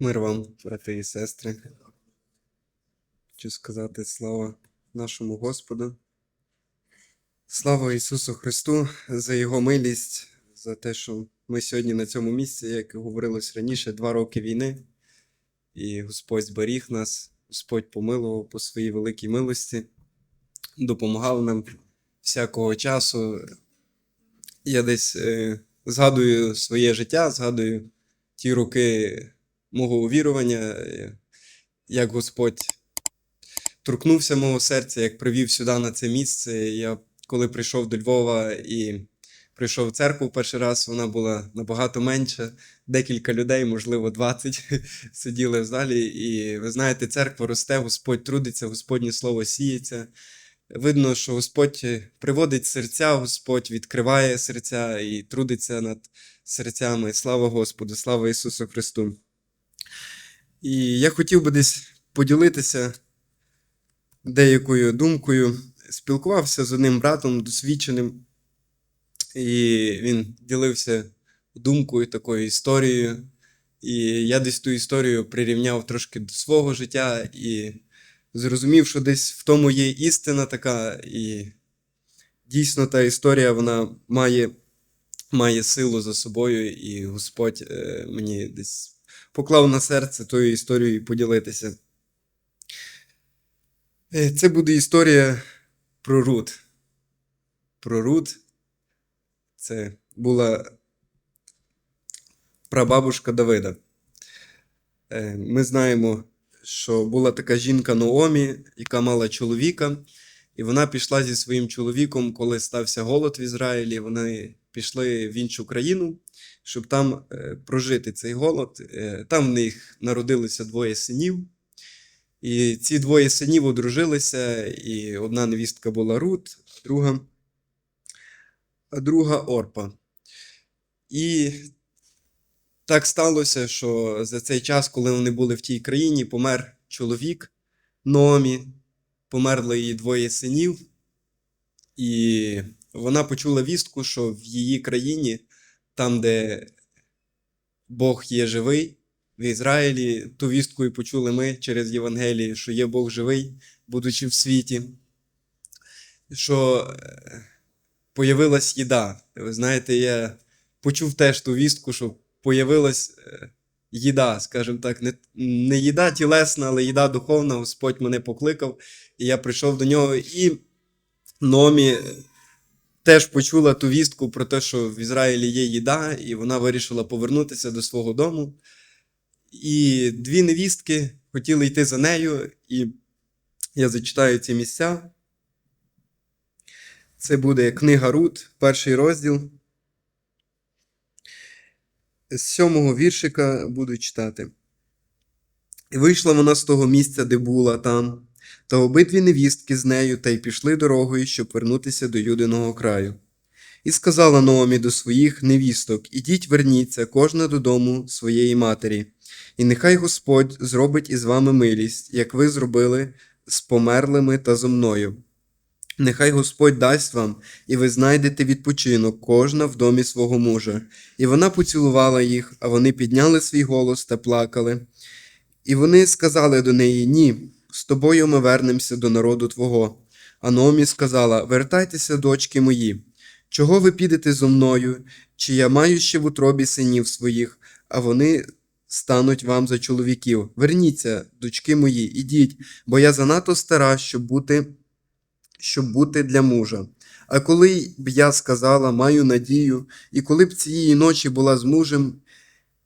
Мир вам, брати і сестри. Хочу сказати слава нашому Господу. Слава Ісусу Христу за Його милість, за те, що ми сьогодні на цьому місці, як говорилось раніше, два роки війни, і Господь зберіг нас, Господь помилував по своїй великій милості, допомагав нам всякого часу. Я десь е, згадую своє життя, згадую ті роки мого увірування, як Господь торкнувся мого серця, як привів сюди на це місце. Я коли прийшов до Львова і прийшов в церкву перший раз, вона була набагато менша. Декілька людей, можливо, 20, сиділи в залі. І ви знаєте, церква росте, Господь трудиться, Господнє слово сіється. Видно, що Господь приводить серця, Господь відкриває серця і трудиться над серцями. Слава Господу, слава Ісусу Христу. І я хотів би десь поділитися деякою думкою. Спілкувався з одним братом досвідченим, і він ділився думкою, такою історією. І я десь ту історію прирівняв трошки до свого життя і зрозумів, що десь в тому є істина така, і дійсно та історія вона має, має силу за собою, і Господь е, мені десь поклав на серце тою історією поділитися. Е, Це буде історія про Рут. Про Рут. Це була прабабушка Давида. Е, Ми знаємо, що була така жінка Наомі, яка мала чоловіка, і вона пішла зі своїм чоловіком, коли стався голод в Ізраїлі. Вони пішли в іншу країну, щоб там е, прожити цей голод. Е, Там в них народилося двоє синів. І ці двоє синів одружилися, і одна невістка була Рут, друга, друга Орпа. І так сталося, що за цей час, коли вони були в тій країні, помер чоловік Номі, померли її двоє синів, і вона почула вістку, що в її країні, там, де Бог є живий, в Ізраїлі, ту вістку і почули ми через Євангеліє, що є Бог живий, будучи в світі, що е, появилась їда. Ви знаєте, я почув теж ту вістку, що появилась е, їда, скажімо так, не, не їда тілесна, але їда духовна. Господь мене покликав, і я прийшов до нього. І Номі е, теж почула ту вістку про те, що в Ізраїлі є їда, і вона вирішила повернутися до свого дому. І дві невістки хотіли йти за нею, і я зачитаю ці місця. Це буде книга Рут, перший розділ. З сьомого віршика буду читати. І вийшла вона з того місця, де була там, та обидві невістки з нею та й пішли дорогою, щоб вернутися до Юдиного краю. І сказала Наомі до своїх невісток: Ідіть, верніться, кожна додому своєї матері, і нехай Господь зробить із вами милість, як ви зробили з померлими та зо мною. Нехай Господь дасть вам, і ви знайдете відпочинок, кожна в домі свого мужа. І вона поцілувала їх, а вони підняли свій голос та плакали. І вони сказали до неї: Ні, з тобою ми вернемося до народу Твого. А Номі сказала: Вертайтеся, дочки мої. Чого ви підете зо мною? Чи я маю ще в утробі синів своїх, а вони стануть вам за чоловіків? Верніться, дочки мої, ідіть, бо я занадто стара, щоб бути, щоб бути для мужа. А коли б я сказала, маю надію, і коли б цієї ночі була з мужем,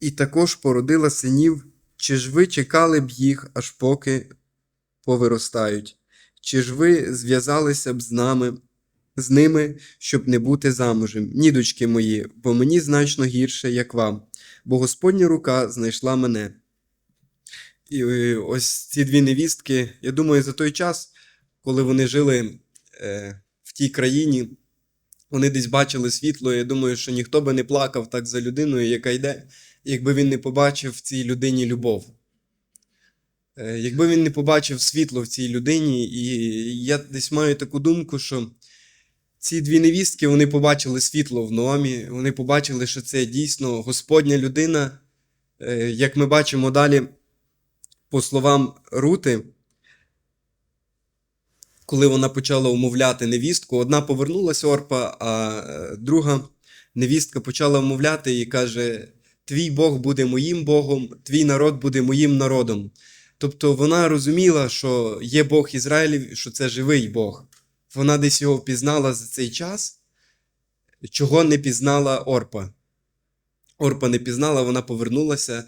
і також породила синів, чи ж ви чекали б їх, аж поки повиростають? Чи ж ви зв'язалися б з нами, з ними, щоб не бути замужем? Ні, дочки мої, бо мені значно гірше, як вам, бо Господня рука знайшла мене. І е, ось ці дві невістки, я думаю, за той час, коли вони жили в тій країні, вони десь бачили світло. Я думаю, що ніхто би не плакав так за людиною, яка йде, якби він не побачив в цій людині любов. Е, Якби він не побачив світло в цій людині, і я десь маю таку думку, що ці дві невістки вони побачили світло в Номі, вони побачили, що це дійсно Господня людина, Е, Як ми бачимо далі, по словам Рути, коли вона почала умовляти невістку, одна повернулася Орпа, а е, друга невістка почала умовляти і каже: Твій Бог буде моїм Богом, твій народ буде моїм народом. Тобто вона розуміла, що є Бог Ізраїлів, що це живий Бог. Вона десь його впізнала за цей час, чого не пізнала Орпа. Орпа не пізнала, вона повернулася.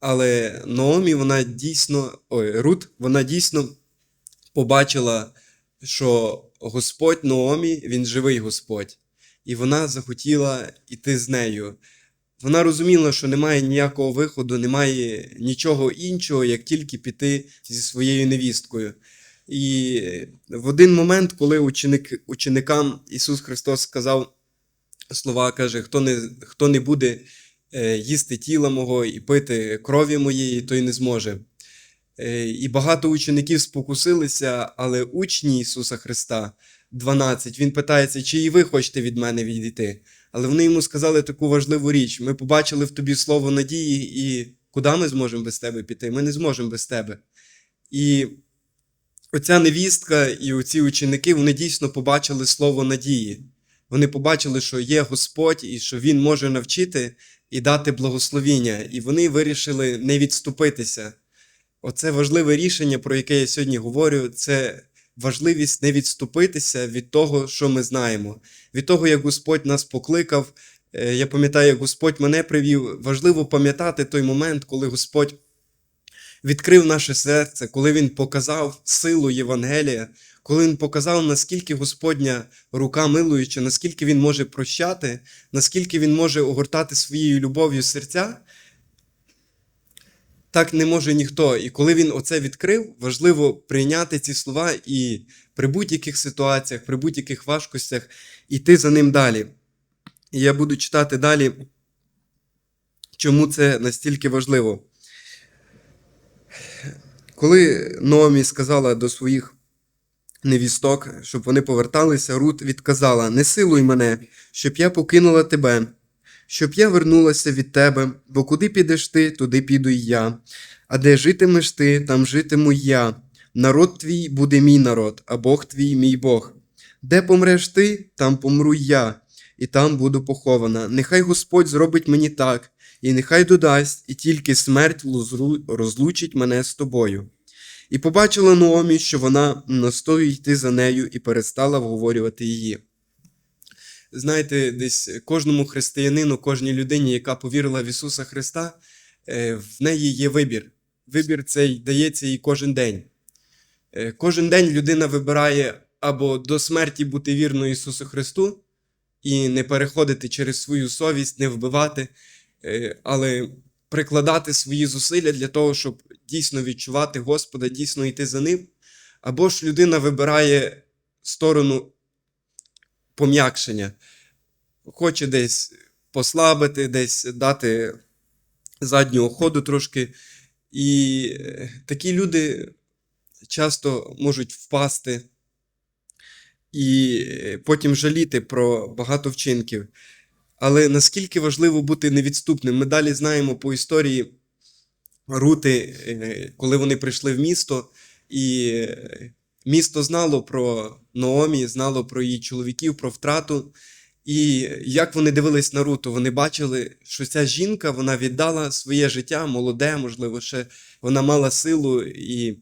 Але Наомі, вона дійсно, ой, Рут, вона дійсно побачила, що Господь Наомі, він живий Господь. І вона захотіла йти з нею. Вона розуміла, що немає ніякого виходу, немає нічого іншого, як тільки піти зі своєю невісткою. І в один момент, коли ученик, ученикам Ісус Христос сказав слова, каже: хто не, хто не буде е, їсти тіла мого і пити крові моєї, той не зможе. Е, І багато учеників спокусилися, але учні Ісуса Христа, 12, Він питається, чи і ви хочете від мене відійти. Але вони йому сказали таку важливу річ: ми побачили в тобі слово надії, і куди ми зможемо без тебе піти? Ми не зможемо без тебе. І оця невістка і оці ученики вони дійсно побачили слово надії. Вони побачили, що є Господь і що Він може навчити і дати благословіння. І вони вирішили не відступитися. Оце важливе рішення, про яке я сьогодні говорю, це важливість не відступитися від того, що ми знаємо, від того, як Господь нас покликав. Е, Я пам'ятаю, як Господь мене привів. Важливо пам'ятати той момент, коли Господь відкрив наше серце, коли Він показав силу Євангелія, коли Він показав, наскільки Господня рука милуюча, наскільки Він може прощати, наскільки Він може огортати своєю любов'ю серця. Так не може ніхто. І коли він оце відкрив, важливо прийняти ці слова і при будь-яких ситуаціях, при будь-яких важкостях йти за ним далі. І я буду читати далі, чому це настільки важливо. Коли Номі сказала до своїх невісток, щоб вони поверталися, Рут відказала: Не силуй мене, щоб я покинула тебе, щоб я вернулася від тебе, бо куди підеш ти, туди піду й я. А де житимеш ти, там житиму я. Народ твій буде мій народ, а Бог твій мій Бог. Де помреш ти, там помру я, і там буду похована. Нехай Господь зробить мені так, і нехай додасть, і тільки смерть розлучить мене з тобою. І побачила Наомі, що вона настоює йти за нею і перестала вговорювати її. Знаєте, десь кожному християнину, кожній людині, яка повірила в Ісуса Христа, е, в неї є вибір. Вибір цей дається їй кожен день. Е, Кожен день людина вибирає або до смерті бути вірною Ісусу Христу і не переходити через свою совість, не вбивати, е, але прикладати свої зусилля для того, щоб дійсно відчувати Господа, дійсно йти за ним. Або ж людина вибирає сторону пом'якшення, хоче десь послабити, десь дати заднього ходу трошки. І е, такі люди часто можуть впасти і е, потім жаліти про багато вчинків. Але наскільки важливо бути невідступним? Ми далі знаємо по історії Рути, е, коли вони прийшли в місто, і місто знало про Наомі, знало про її чоловіків, про втрату. І як вони дивились на Руту, вони бачили, що ця жінка вона віддала своє життя, молоде, можливо, ще вона мала силу і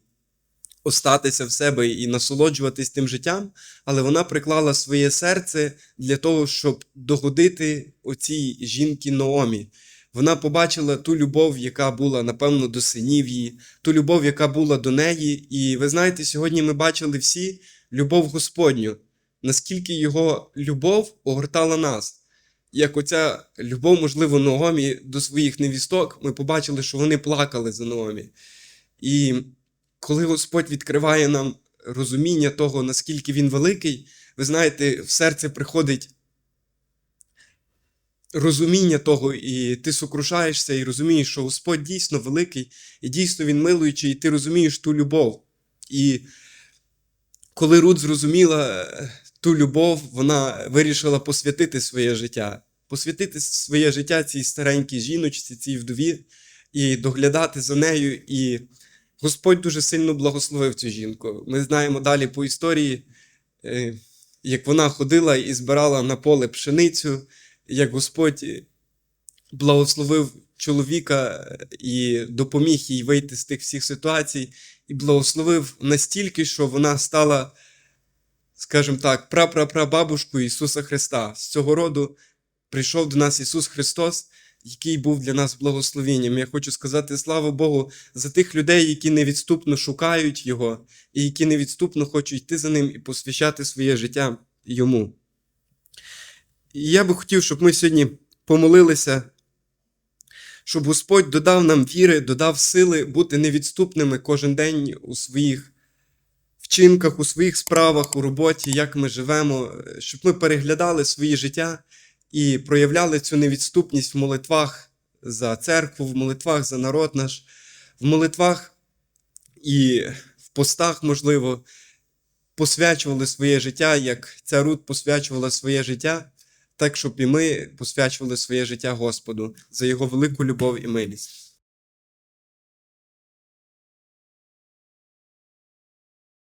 остатися в себе і насолоджуватись тим життям, але вона приклала своє серце для того, щоб догодити оцій жінці Наомі. Вона побачила ту любов, яка була, напевно, до синів її, ту любов, яка була до неї. І ви знаєте, сьогодні ми бачили всі любов Господню, наскільки його любов огортала нас. Як оця любов, можливо, Наомі до своїх невісток, ми побачили, що вони плакали за Наомі. І коли Господь відкриває нам розуміння того, наскільки він великий, ви знаєте, в серце приходить розуміння того, і ти сокрушаєшся, і розумієш, що Господь дійсно великий, і дійсно Він милуючий, і ти розумієш ту любов. І коли Рут зрозуміла е, ту любов, вона вирішила посвятити своє життя, посвятити своє життя цій старенькій жіночці, цій вдові. і доглядати за нею. І Господь дуже сильно благословив цю жінку. Ми знаємо далі по історії, е, як вона ходила і збирала на поле пшеницю, як Господь благословив чоловіка е, і допоміг їй вийти з тих всіх ситуацій, і благословив настільки, що вона стала, скажімо так, прапрапрабабушкою Ісуса Христа. З цього роду прийшов до нас Ісус Христос, який був для нас благословенням. Я хочу сказати слава Богу за тих людей, які невідступно шукають Його, і які невідступно хочуть йти за ним і посвящати своє життя Йому. Я би хотів, щоб ми сьогодні помолилися, щоб Господь додав нам віри, додав сили бути невідступними кожен день у своїх вчинках, у своїх справах, у роботі, як ми живемо, щоб ми переглядали свої життя і проявляли цю невідступність в молитвах за церкву, в молитвах за народ наш, в молитвах і в постах, можливо, посвячували своє життя, як ця Рут посвячувала своє життя, так щоб і ми посвячували своє життя Господу за його велику любов і милість.